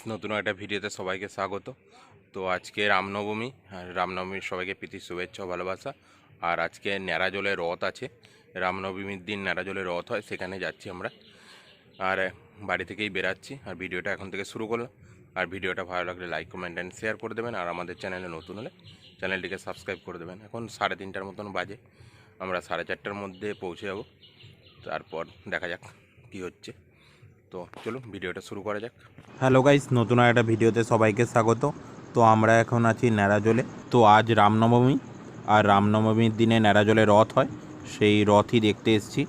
Guys নতুন একটা ভিডিওতে সবাইকে স্বাগত। তো আজকে রামনবমী, আর রামনবমীর সবাইকে প্রীতি, শুভেচ্ছা ভালোবাসা। আর আজকে ন্যাড়াজলের রথ আছে। রামনবমীর দিন ন্যাড়াজলের রথ হয়, সেখানে যাচ্ছি আমরা। আর বাড়ি থেকেই বেরাচ্ছি, আর ভিডিওটা এখন থেকে শুরু করলাম। আর ভিডিওটা ভালো লাগলে লাইক, কমেন্ট অ্যান্ড শেয়ার করে দেবেন। আর আমাদের চ্যানেলে নতুন হলে চ্যানেলটিকে সাবস্ক্রাইব করে দেবেন। এখন সাড়ে তিনটার মতন বাজে। আমরা সাড়ে চারটার মধ্যে পৌঁছে যাব। তারপর দেখা যাক কী হচ্ছে। তো চলুন ভিডিওটা শুরু করা যাক। হ্যালো গাইস নতুন একটা ভিডিওতে সবাইকে স্বাগত। তো আমরা এখন আছি ন্যাড়াজলে। তো আজ রামনবমী, আর রামনবমীর দিনে ন্যাড়াজলে রথ হয়। সেই রথই দেখতে এসেছি।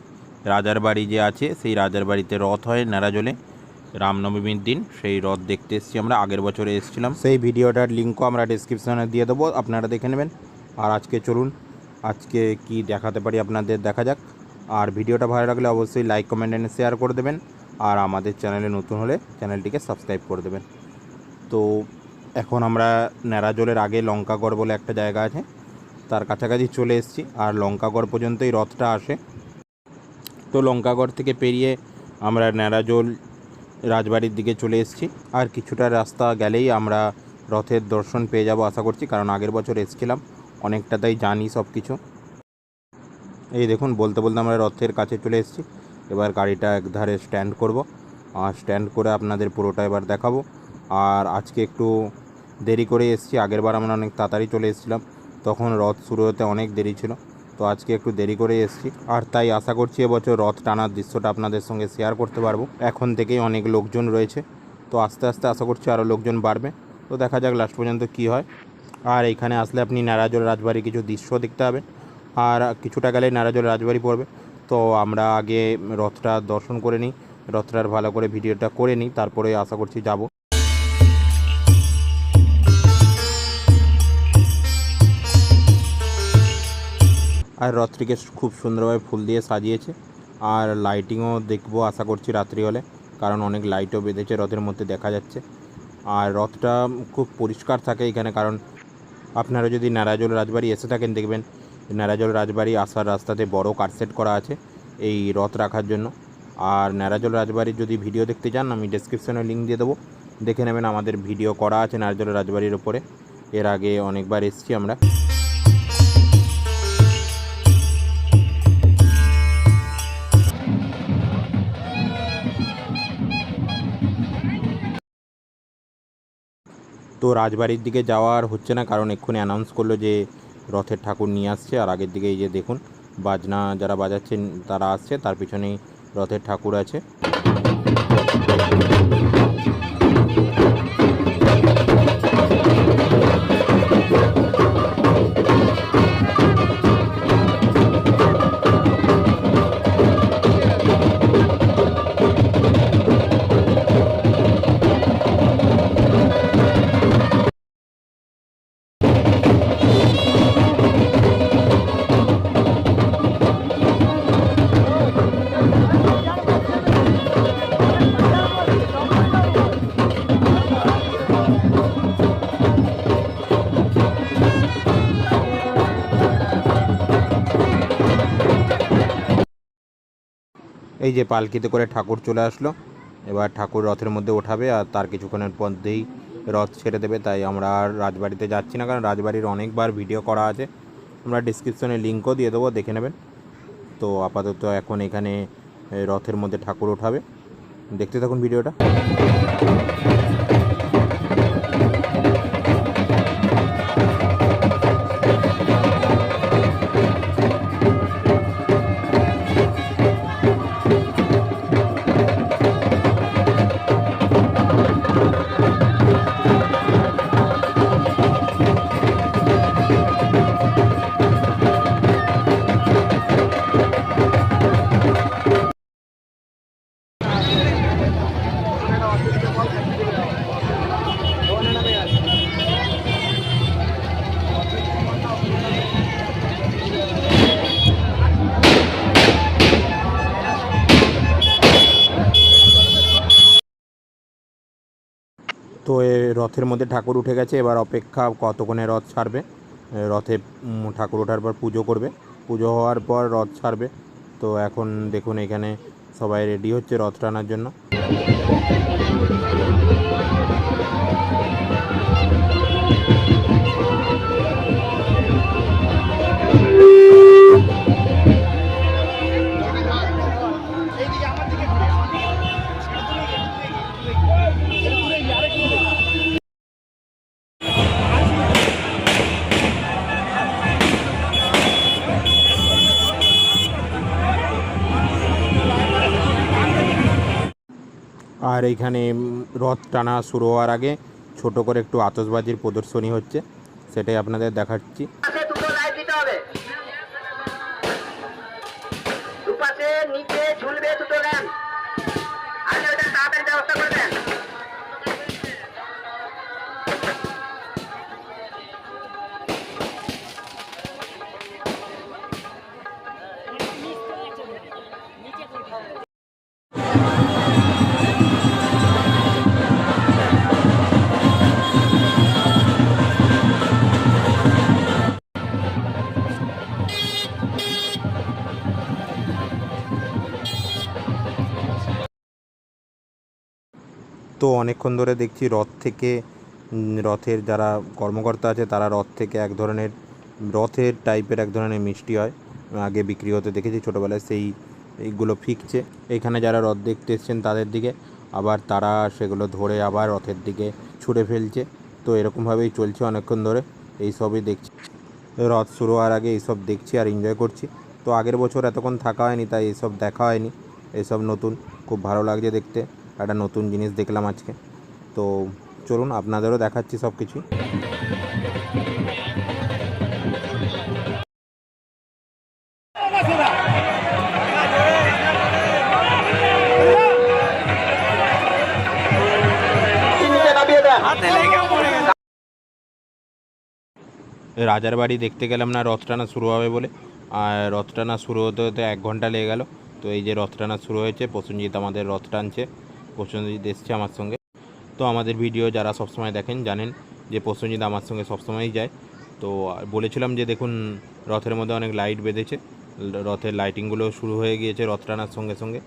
রাজার বাড়ি যে আছে, সেই রাজার বাড়িতে রথ হয় ন্যাড়াজলে। রামনবমীর দিন সেই রথ দেখতে এসেছি আমরা। আগের বছরে এসেছিলাম। সেই ভিডিওটার লিঙ্কও আমরা ডিসক্রিপশনে দিয়ে দেবো। আপনারা দেখে নেবেন। আর আজকে চলুন, আজকে কি দেখাতে পারি আপনাদের দেখা যাক। আর ভিডিওটা ভালো লাগলে অবশ্যই লাইক কমেন্ট এন্ড শেয়ার করে দেবেন। আর আমাদের চ্যানেলে নতুন হলে চ্যানেলটিকে সাবস্ক্রাইব করে দেবেন। তো এখন আমরা ন্যাড়াজলের আগে লঙ্কাগড় বলে একটা জায়গা আছে, তার কাছাকাছি চলে এসেছি আর লঙ্কাগড় পর্যন্তই রথটা আসে। তো লঙ্কাগড় থেকে পেরিয়ে আমরা ন্যাড়াজল রাজবাড়ির দিকে চলে এসেছি আর কিছুটা রাস্তা গেলেই আমরা রথের দর্শন পেয়ে যাব আশা করছি, কারণ আগের বছর এসেছিলাম, অনেকটা তাই জানি সব কিছু এই দেখুন, বলতে বলতে আমরা রথের কাছে চলে এসেছি। এবার গাড়িটা একধারে স্ট্যান্ড করব। আর স্ট্যান্ড করে আপনাদের পুরোটা এবার দেখাবো। আর আজকে একটু দেরি করে এসেছি আগেরবার আমরা অনেক তাড়াতাড়ি চলে এসেছিলাম। তখন রথ শুরু হতে অনেক দেরি ছিল, তো আজকে একটু দেরি করে এসেছি। আর তাই আশা করছি এবছর রথ টানার দৃশ্যটা আপনাদের সঙ্গে শেয়ার করতে পারব। এখন থেকেই অনেক লোকজন রয়েছে, তো আস্তে আস্তে আশা করছি আরও লোকজন বাড়বে। তো দেখা যাক লাস্ট পর্যন্ত কি হয়। আর এখানে আসলে আপনি নারাজল রাজবাড়ির কিছু দৃশ্য দেখতে পাবেন। আর কিছুটা গেলে নারাজল রাজবাড়ি পড়বে। তো আমরা আগে রথটা দর্শন করে নিই। রথটার ভালো করে ভিডিওটা করে নিই, তারপরে আশা করছি যাব। আর রথটিকে খুব সুন্দরভাবে ফুল দিয়ে সাজিয়েছে। আর লাইটিংও দেখব আশা করছি রাত্রি হলে কারণ অনেক লাইটও বেঁধেছে রথের মধ্যে দেখা যাচ্ছে। আর রথটা খুব পরিষ্কার থাকে এখানে, কারণ আপনারা যদি নারাজল রাজবাড়ি এসে থাকেন দেখবেন নারাজল রাজবাড়ি আসার রাস্তাতে বড় কারসেট করা আছে এই রথ রাখার জন্য। আর নারাজল রাজবাড়ির যদি ভিডিও দেখতে চান, আমি ডেসক্রিপশনে লিঙ্ক দিয়ে দেবো। দেখে নেবেন আমাদের ভিডিও করা আছে নারাজল রাজবাড়ির ওপরে এর আগে অনেকবার এসেছি আমরা। তো রাজবাড়ির দিকে যাওয়া আর হচ্ছে না, কারণ এক্ষুনি অ্যানাউন্স করল যে রথের ঠাকুর নিয়ে আসছে। আর আগের দিকে এই যে দেখুন, বাজনা যারা বাজাচ্ছেন তারা আসছে, তার পিছনেই রথের ঠাকুর আছে। এই যে পালকিতে করে ঠাকুর চলে আসলো। এবার ঠাকুর রথের মধ্যে ওঠাবে আর তার কিছুক্ষণের মধ্যেই রথ ছেড়ে দেবে। তাই আমরা আর রাজবাড়িতে যাচ্ছি না, কারণ রাজবাড়ির অনেকবার ভিডিও করা আছে। আমরা ডিসক্রিপশনে লিঙ্কও দিয়ে দেবো, দেখে নেবেন। তো আপাতত এখন এখানে রথের মধ্যে ঠাকুর ওঠাবে। দেখতে থাকুন ভিডিওটা। তো এ রথের মধ্যে ঠাকুর উঠে গেছে, এবার অপেক্ষা কতক্ষণে রথ ছাড়বে? রথে ঠাকুর ওঠার পর পুজো করবে। পুজো হওয়ার পর রথ ছাড়বে। তো এখন দেখুন এখানে সবাই রেডি হচ্ছে রথ টানার জন্য। আর এইখানে রথ টানা শুরু হওয়ার আগে ছোট করে একটু আতসবাজির প্রদর্শনী হচ্ছে, সেটাই আপনাদের দেখাচ্ছি। তো অনেকক্ষণ ধরে দেখছি রথ থেকে রথের যারা কর্মকর্তা আছে তারা রথ থেকে এক ধরনের, রথের টাইপের এক ধরনের মিষ্টি হয়, আগে বিক্রি হতে দেখেছি ছোটোবেলায় সেই, এইগুলো ফিকছে। এখানে যারা রথ দেখতে এসছেন তাদের দিকে, আবার তারা সেগুলো ধরে আবার রথের দিকে ছুঁড়ে ফেলছে। তো এরকমভাবেই চলছে অনেকক্ষণ ধরে, এই সবই দেখছি। রথ শুরু হওয়ার আগে এইসব দেখছি আর এনজয় করছি। তো আগের বছর এতক্ষণ থাকা হয়নি, তাই এইসব দেখা হয়নি। এসব নতুন, খুব ভালো লাগছে দেখতে। একটা নতুন জিনিস দেখলাম আজকে। তো চলুন, আপনাদেরও দেখাচ্ছি সব দেন রাজার বাড়ি দেখতে গেলাম না রথ টানা শুরু হবে বলে। আর রথ টানা শুরু হতে হতে এক ঘণ্টা লেগে গেল। তো এই যে রথ টানা শুরু হয়েছে, প্রসেনজিৎ আমাদের রথ টানছে। প্রসেনজিৎ এসছে আমার সঙ্গে। তো আমাদের ভিডিও যারা সবসময় দেখেন জানেন যে প্রসেনজিৎ আমার সঙ্গে সবসময়ই যায়। তো বলেছিলাম যে দেখুন, রথের মধ্যে অনেক লাইট বেঁধেছে। রথের লাইটিংগুলো শুরু হয়ে গিয়েছে রথ টানার সঙ্গে সঙ্গে,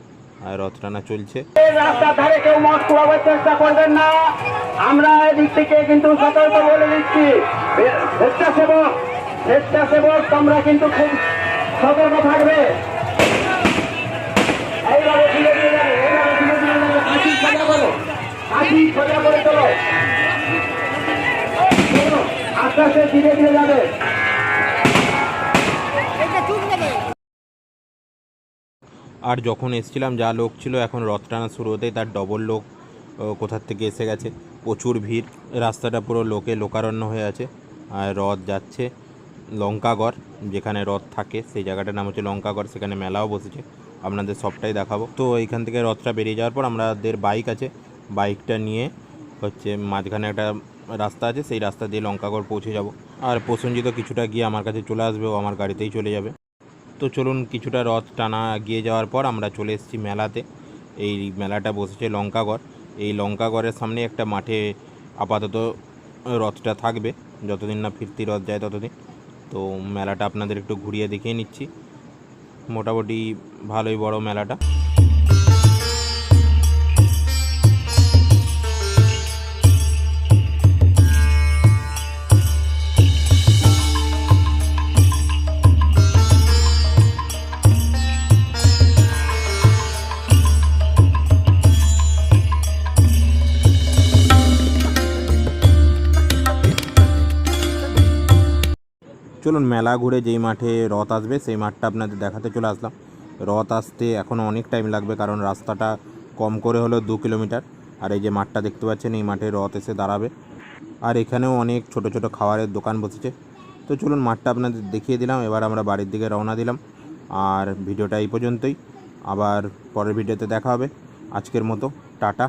আর রথ টানা চলছে। না। আমরা এদিক থেকে কিন্তু সতর্ক বলে দিচ্ছি। স্বেচ্ছাসেবক স্বেচ্ছাসেবক, তোমরা কিন্তু খুব সতর্ক থাকবে। সোজা করে চলো। চলো, আস্তে আস্তে ধীরে ধীরে যাবে। আর যখন এসছিলাম যা লোক ছিল এখন রথ টানা শুরু হতেই তার ডবল লোক কোথার থেকে এসে গেছে? প্রচুর ভিড়। রাস্তাটা পুরো লোকে লোকারণ্য হয়ে আছে। আর রথ যাচ্ছে লঙ্কাগড় যেখানে রথ থাকে সেই জায়গাটার নাম হচ্ছে লঙ্কাগড় সেখানে মেলাও বসেছে। আপনাদের সবটাই দেখাবো। তো এইখান থেকে রথটা বেরিয়ে যাওয়ার পর আমাদের বাইক আছে। বাইকটা নিয়ে হচ্ছে মাঝখানে একটা রাস্তা আছে, সেই রাস্তা দিয়ে লঙ্কাগড় পৌঁছে যাব। আর প্রসেনজিৎও কিছুটা গিয়ে আমার কাছে চলে আসবে, ও আমার গাড়িতেই চলে যাবে। তো চলুন কিছুটা রথ টানা এগিয়ে যাওয়ার পর আমরা চলে এসেছি মেলাতে। এই মেলাটা বসেছে লঙ্কাগড়। এই লঙ্কাগড়ের সামনে একটা মাঠে আপাতত রথটা থাকবে, যতদিন না ফিরতি রথ যায় ততদিন। তো মেলাটা আপনাদের একটু ঘুরিয়ে দেখিয়ে নিচ্ছি। মোটামুটি ভালোই বড় মেলাটা। চলুন মেলা ঘুরে যেই মাঠে রথ আসবে, সেই মাঠটা আপনাদের দেখাতে চলে আসলাম। রথ আসতে এখনও অনেক টাইম লাগবে, কারণ রাস্তাটা কম করে হলেও দু কিলোমিটার। আর এই যে মাঠটা দেখতে পাচ্ছেন, এই মাঠে রথ এসে দাঁড়াবে। আর এখানেও অনেক ছোট ছোট খাবারের দোকান বসেছে। তো চলুন মাঠটা আপনাদের দেখিয়ে দিলাম, এবার আমরা বাড়ির দিকে রওনা দিলাম। আর ভিডিওটা এই পর্যন্তই। আবার পরের ভিডিওতে দেখা হবে। আজকের মতো, টাটা।